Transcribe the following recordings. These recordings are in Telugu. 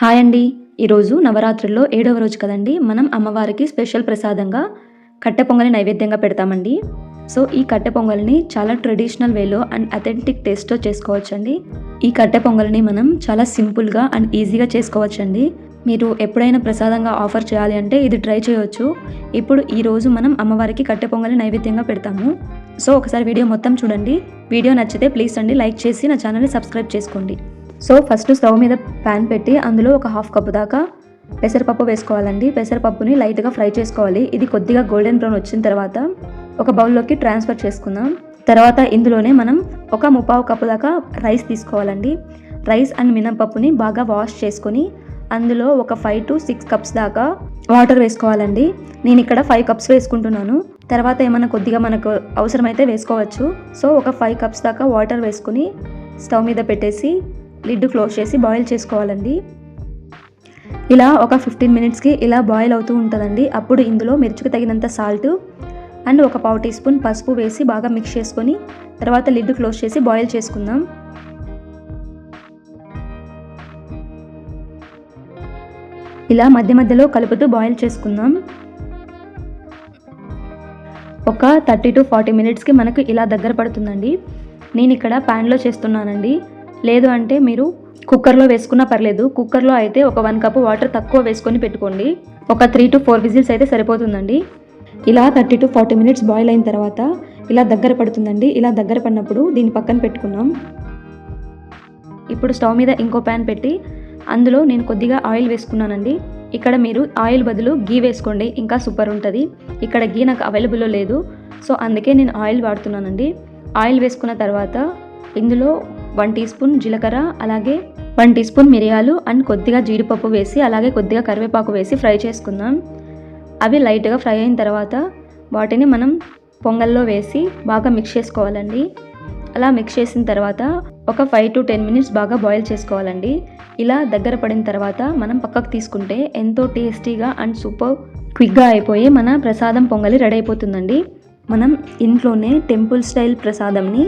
హాయ్ అండి ఈరోజు నవరాత్రుల్లో ఏడవ రోజు కదండి. మనం అమ్మవారికి స్పెషల్ ప్రసాదంగా కట్టె పొంగల్ని నైవేద్యంగా పెడతామండి. సో ఈ కట్టె పొంగల్ని చాలా ట్రెడిషనల్ వేలో అండ్ అథెంటిక్ టేస్ట్తో చేసుకోవచ్చండి. ఈ కట్టె పొంగల్ని మనం చాలా సింపుల్గా అండ్ ఈజీగా చేసుకోవచ్చండి. మీరు ఎప్పుడైనా ప్రసాదంగా ఆఫర్ చేయాలి అంటే ఇది ట్రై చేయొచ్చు. ఇప్పుడు ఈరోజు మనం అమ్మవారికి కట్టె పొంగల్ని నైవేద్యంగా పెడతాము. సో ఒకసారి వీడియో మొత్తం చూడండి. వీడియో నచ్చితే ప్లీజ్ అండి లైక్ చేసి నా ఛానల్ని సబ్స్క్రైబ్ చేసుకోండి. సో ఫస్ట్ స్టవ్ మీద ప్యాన్ పెట్టి అందులో ఒక హాఫ్ కప్ దాకా పెసరపప్పు వేసుకోవాలండి. పెసరపప్పుని లైట్గా ఫ్రై చేసుకోవాలి. ఇది కొద్దిగా గోల్డెన్ బ్రౌన్ వచ్చిన తర్వాత ఒక బౌల్లోకి ట్రాన్స్ఫర్ చేసుకుందాం. తర్వాత ఇందులోనే మనం ఒక ముప్పావు కప్పు దాకా రైస్ తీసుకోవాలండి. రైస్ అండ్ మినపప్పుని బాగా వాష్ చేసుకొని అందులో ఒక ఫైవ్ టు సిక్స్ కప్స్ దాకా వాటర్ వేసుకోవాలండి. నేను ఇక్కడ ఫైవ్ కప్స్ వేసుకుంటున్నాను. తర్వాత ఏమైనా కొద్దిగా మనకు అవసరమైతే వేసుకోవచ్చు. సో ఒక ఫైవ్ కప్స్ దాకా వాటర్ వేసుకుని స్టవ్ మీద పెట్టేసి లిడ్ క్లోజ్ చేసి బాయిల్ చేసుకోవాలండి. ఇలా ఒక ఫిఫ్టీన్ మినిట్స్కి ఇలా బాయిల్ అవుతూ ఉంటుందండి. అప్పుడు ఇందులో మిర్చికి తగినంత సాల్ట్ అండ్ ఒక పావు టీ స్పూన్ పసుపు వేసి బాగా మిక్స్ చేసుకొని తర్వాత లిడ్ క్లోజ్ చేసి బాయిల్ చేసుకుందాం. ఇలా మధ్య మధ్యలో కలుపుతూ బాయిల్ చేసుకుందాం. ఒక థర్టీ టు ఫార్టీ మినిట్స్కి మనకు ఇలా దగ్గర పడుతుందండి. నేను ఇక్కడ ప్యాన్లో చేస్తున్నానండి. లేదు అంటే మీరు కుక్కర్లో వేసుకున్నా పర్లేదు. కుక్కర్లో అయితే ఒక వన్ కప్ వాటర్ తక్కువ వేసుకొని పెట్టుకోండి. ఒక త్రీ టు ఫోర్ విజిల్స్ అయితే సరిపోతుందండి. ఇలా thirty to forty minutes boil అయిన తర్వాత ఇలా దగ్గర పడుతుందండి. ఇలా దగ్గర పడినప్పుడు దీన్ని పక్కన పెట్టుకున్నాం ఇప్పుడు స్టవ్ మీద ఇంకో ప్యాన్ పెట్టి అందులో నేను కొద్దిగా ఆయిల్ వేసుకున్నానండి. ఇక్కడ మీరు ఆయిల్ బదులు గీ వేసుకోండి. ఇంకా సూపర్ ఉంటుంది. ఇక్కడ గీ నాకు అవైలబుల్లో లేదు. సో అందుకే నేను ఆయిల్ వాడుతున్నానండి. ఆయిల్ వేసుకున్న తర్వాత ఇందులో వన్ టీ స్పూన్ జీలకర్ర అలాగే వన్ టీ స్పూన్ మిరియాలు అండ్ కొద్దిగా జీడిపప్పు వేసి అలాగే కొద్దిగా కరివేపాకు వేసి ఫ్రై చేసుకుందాం. అవి లైట్గా ఫ్రై అయిన తర్వాత వాటిని మనం పొంగల్లో వేసి బాగా మిక్స్ చేసుకోవాలండి. అలా మిక్స్ చేసిన తర్వాత ఒక ఫైవ్ టు టెన్ మినిట్స్ బాగా బాయిల్ చేసుకోవాలండి. ఇలా దగ్గర పడిన తర్వాత మనం పక్కకు తీసుకుంటే ఎంతో టేస్టీగా అండ్ సూపర్ క్విక్గా అయిపోయి మన ప్రసాదం పొంగలి రెడీ అయిపోతుందండి. మనం ఇంట్లోనే టెంపుల్ స్టైల్ ప్రసాదంని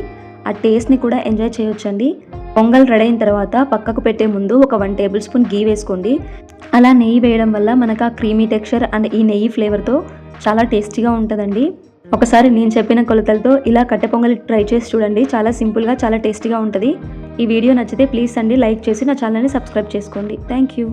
ఆ టేస్ట్ని కూడా ఎంజాయ్ చేయొచ్చండి. పొంగల్ రెడీ అయిన తర్వాత పక్కకు పెట్టే ముందు ఒక వన్ టేబుల్ స్పూన్ గీ వేసుకోండి. అలా నెయ్యి వేయడం వల్ల మనకు ఆ క్రీమీ టెక్స్చర్ అండ్ ఈ నెయ్యి ఫ్లేవర్తో చాలా టేస్టీగా ఉంటుందండి. ఒకసారి నేను చెప్పిన కొలతలతో ఇలా కట్టె పొంగలి ట్రై చేసి చూడండి. చాలా సింపుల్గా చాలా టేస్టీగా ఉంటుంది. ఈ వీడియో నచ్చితే ప్లీజ్ అండి లైక్ చేసి నా ఛానల్ని సబ్స్క్రైబ్ చేసుకోండి. Thank you.